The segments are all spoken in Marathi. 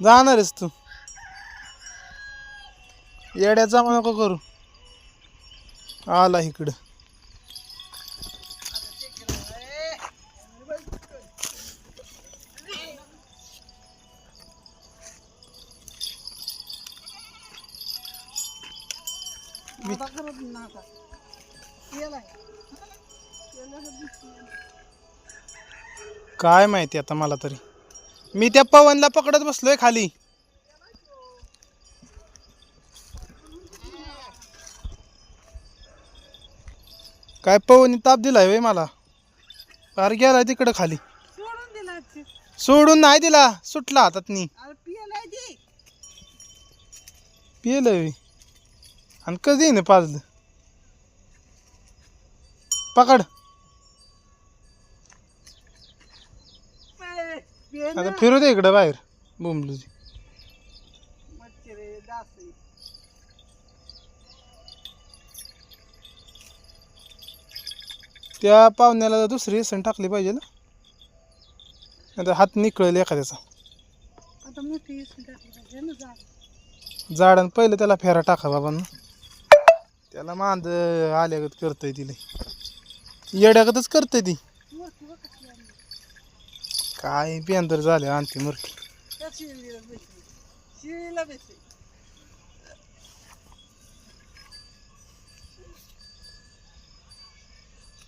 जाणारच तू. येड्याचा मग नको करू. आला इकडं. काय माहिती आता मला तरी. मी त्या पवनला पकडत बसलोय खाली. काय पवनी ताप दिलाय वे मला? फार गेलाय तिकडं खाली. सोडून दिला ते. सोडून नाही दिला सुटला हातातनी अरे पियलाय ते. पिलं वे आणि कधी येईन पाजलं? पकड ए, पियलं. आता फिरू दे इकडं बाहेर बोंबलू आहे. त्या पाहुण्याला दुसरी सण टाकली पाहिजे ना आता हात निकळेल एखाद्याचा. झाडानं पहिलं त्याला फेरा टाका बाबांना त्याला मांद आल्यागत करतंय तिला येड्यागतच करतंय ती. काय पेंदर झाले आणते मुरकी. शिळीला.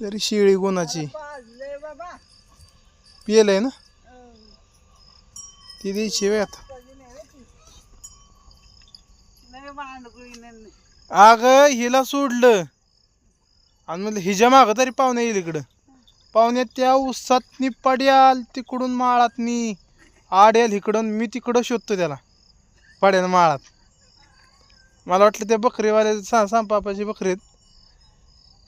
तरी शिळी गुणाची. पाजलंय बाबा. पियलंय ना? अं, ती द्यायची वेळ आता. अगं हिला सोडलं. आणि म्हणलं हिच्या मागं तरी पाहुणे येईल इकडं. पाहुणे त्या उसातनी पड्याल तिकडून माळातनी. आडेल इकडून मी तिकडं शोधतो त्याला पड्यान माळात. मला वाटलं त्या बकरीवाले सा सांपापाची बकरी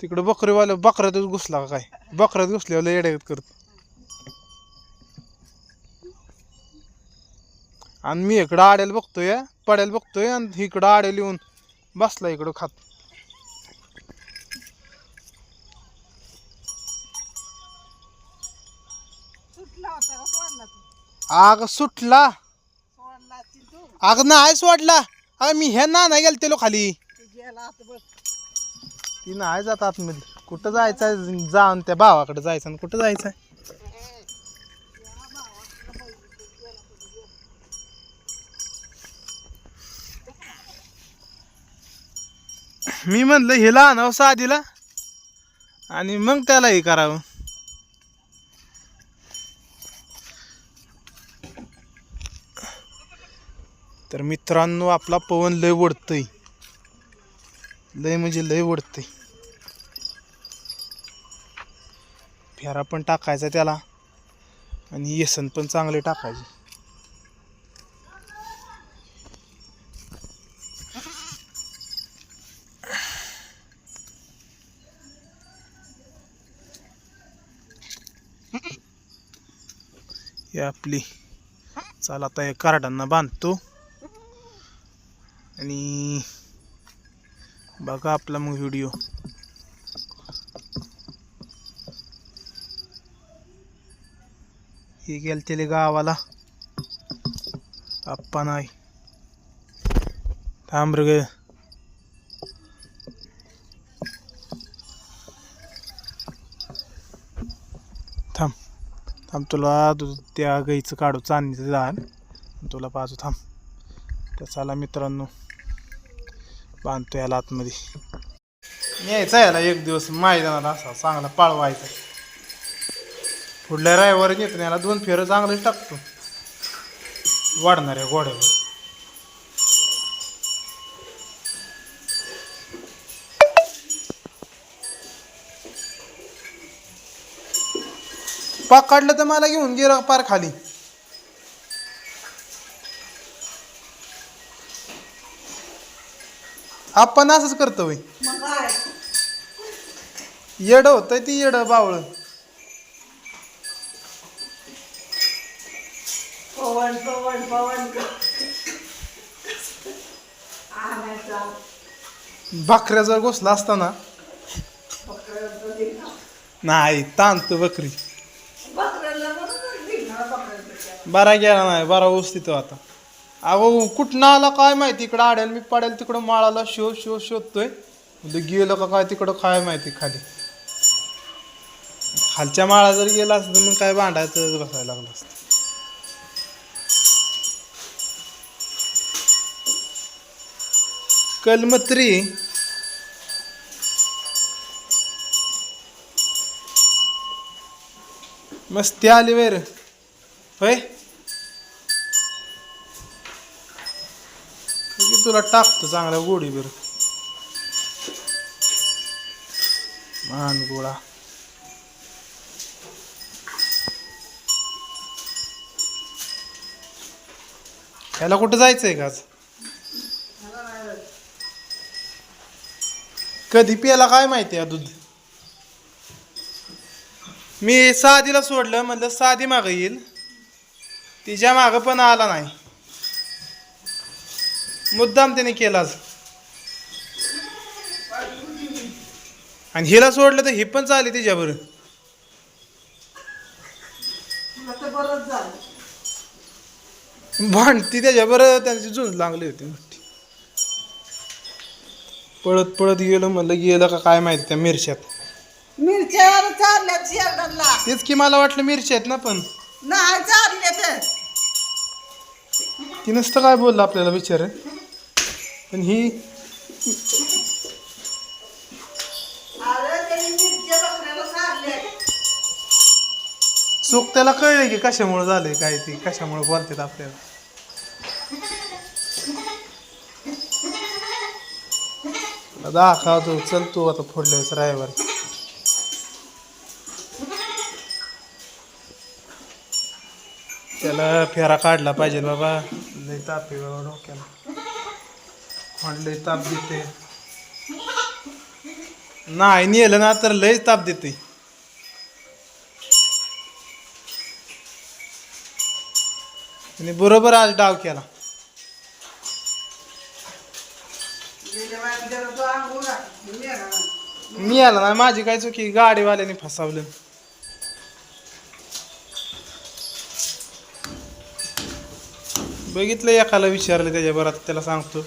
तिकडं बकरीवाले बकऱ्यातच घुसला का काय? बकऱ्यात घुसल्यावर येड्यात करत करतो. आणि मी इकडं आड्याला बघतोय पड्याला बघतोय आणि इकडं आड्याला येऊन बसला इकडं खात सुटला होता का? सोडला तू. आग सुटला. सोडला असतील तू. आग नाही सोडला. अगं मी हे ना नाही गेलतेलो खाली. तू गेला आता ती नाही जात आतमध्ये. कुठं जायचं जाऊन त्या भावाकडे जायचं आणि कुठं जायचं मी म्हणलं हिला आणावं साधीला आणि मग त्याला हे करावं. तर मित्रांनो आपला पवन लय ओढतय. लय म्हणजे लय ओढतय. फेरा पण टाकायचा त्याला. आणि येसन पण चांगले टाकायचे. हे आपली चला आता या कार्डांना बांधतो. आणि बघा आपला मग व्हिडिओ. हे गेलतेले गावाला. आप्पा नाही. थांब रे ग. थांब. थांब तुला त्या गाईचं काढू चांदीचं जाण तुला पाहतो थांब. तर चला मित्रांनो? बांधतो याला आतमध्ये. न्यायचा याला एक दिवस मायदानाला असा चांगला पाळवायचा. पुढल्या रायवर येतो याला दोन फेरं चांगले टाकतो. वाढणाऱ्या घोड्यावर. पकडलं तर मला घेऊन गेलं पार खाली. आपण असंच करतो मग काय येड होतंय ती येड बावळ. पवन पवन पवन. आणायचा बकऱ्याजवळ घुसला असताना. नाही ताणतो बकरी. बकऱ्याला बरोबर निघणार बकऱ्यापेक्षा. बरा गेला नाही बरा तिथं आता. अहो कुठनं आला काय माहिती? इकडं आड्याल मी पडेल तिकडं माळाला शो शो शोधतोय. म्हणजे गेलं का काय तिकडं काय माहिती खाली. खालच्या माळा जर गेला असतं तर मग काय भांडायचं बसायला लागलं असतं. कलमत्री. मस्ती आली वेर होय? तुला टाकतो चांगल्या गोडी बर. मान गोळा. ह्याला कुठं जायचंय का आज? कधी प्याला काय माहिती आहे दूध? मी साधीला सोडलं म्हणलं साधी मागं येईल. तिच्या मागं पण आला नाही. मुद्दाम त्याने केलाच आणि हिला सोडलं तर ही पण चालली तिच्यावर भांडती त्याच्यावर त्यांची झुंज लागली होती मोठी. पळत पळत गेलो म्हणलं गेलं का काय माहिती त्या मिरच्यात. मिरच्यावर चालल्यात तेच की मला वाटलं मिरच्या आहेत ना पण. नाही चालले तर ती नसतं काय बोललं आपल्याला विचार? पण ही चूक त्याला कळले की कशामुळे झालंय काय ती कशामुळे बोलतात आपल्याला. दाखवतो चल तू आता फोडल्या वेळेस रायवर. त्याला फेरा काढला पाहिजे बाबा. लय ताप बाबा डोक्याला. खोंड लय ताप देते. नाही नेलं ना तर लय ताप देते. आणि बरोबर आज डाव केला. मी आला ना माझी काय चुकी? गाडीवाल्याने फसावलं. बघितलं एकाला विचारलं त्याच्या बरात त्याला सांगतो.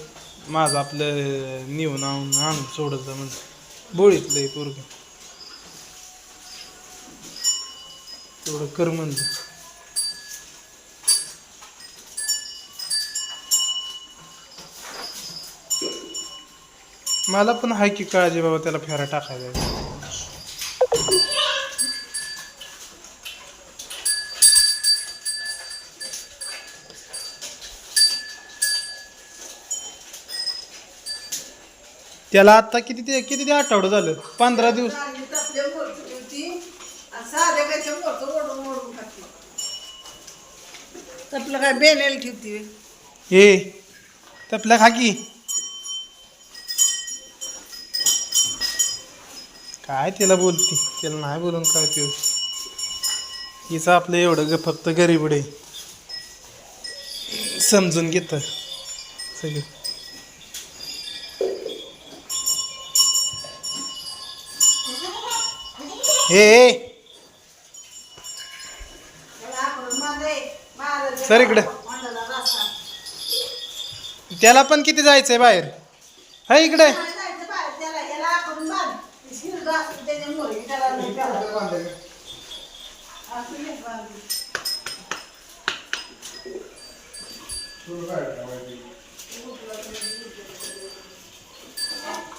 माझं आपलं नेऊन आणून आणून सोडत जा म्हणजे बोळीतलं पोरग. तेवढं कर म्हणलं. मला पण हाय की काळजी बाबा त्याला फेरा टाकायचा त्याला आता किती ते किती ते आठवडं झालं? पंधरा दिवस. आपलं काय बेलेल ठेवते हे तपल्या खाकी काय त्याला बोलती? त्याला नाही बोलून काय ते? हिचं आपलं एवढं ग फक्त गरीब आहे समजून घेत. सगळं हे सर इकडं त्याला पण किती जायचंय बाहेर? हा इकडे.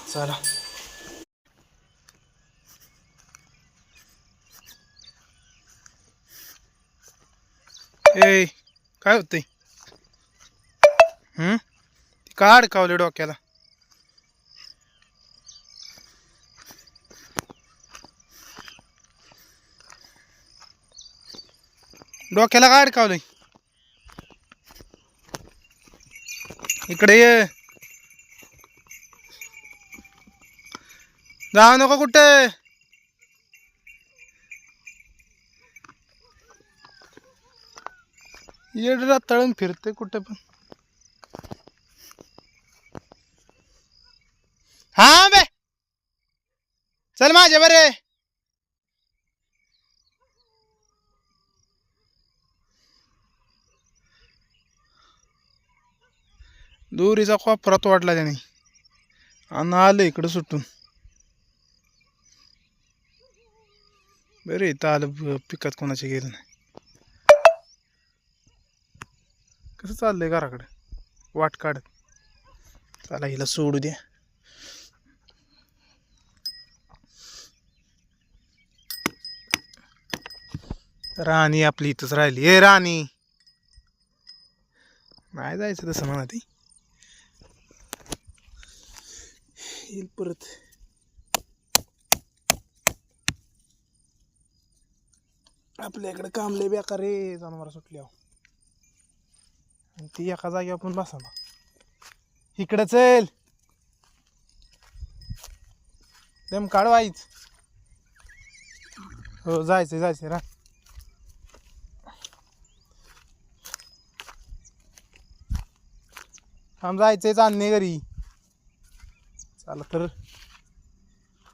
चला. ए काय होतंय? हम्म का अडकावले डोक्याला. डोक्याला काय अडकावलंय? इकडे ये. जाऊ नको कुठे. येड तळून फिरते कुठे पण. हा बे. चल माझ्या बरे. दोरीचा कोपरा वाढला त्याने. आणि आलं इकडं सुटून. बरे इथं आलं पिकात कोणाच्या गेलं नाही. कसं चाललंय घराकडे. वाट काढत. चला हिला सोडू द्या. राणी आपली इथंच राहिली. ए राणी! नाही जायचं तसं म्हणा ती. येईल परत. आपल्या इकडे कामले बेकार रे जनावर सुटल्यावर. आणि ती एका जागी आपण बसा ना इकडं चल. दम काढवायच हो जायचं जायचं रा आम जायचंय चांदणे घरी. चाल तर.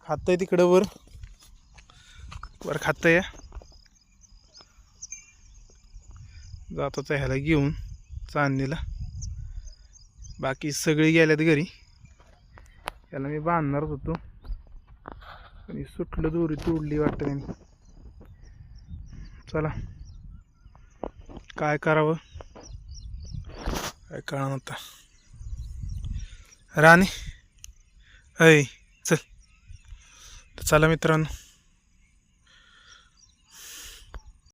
खातंय तिकडं वर. वर खातंय. जातो त्या ह्याला घेऊन. चांदणीला बाकी सगळी गेल्यात घरी. याला मी बांधणारच होतो. आणि सुटलं दोरी तोडली वाटतं त्यांनी. चला. काय करावं? काय कळणार आता. राणी. अय चल. चला मित्रांनो.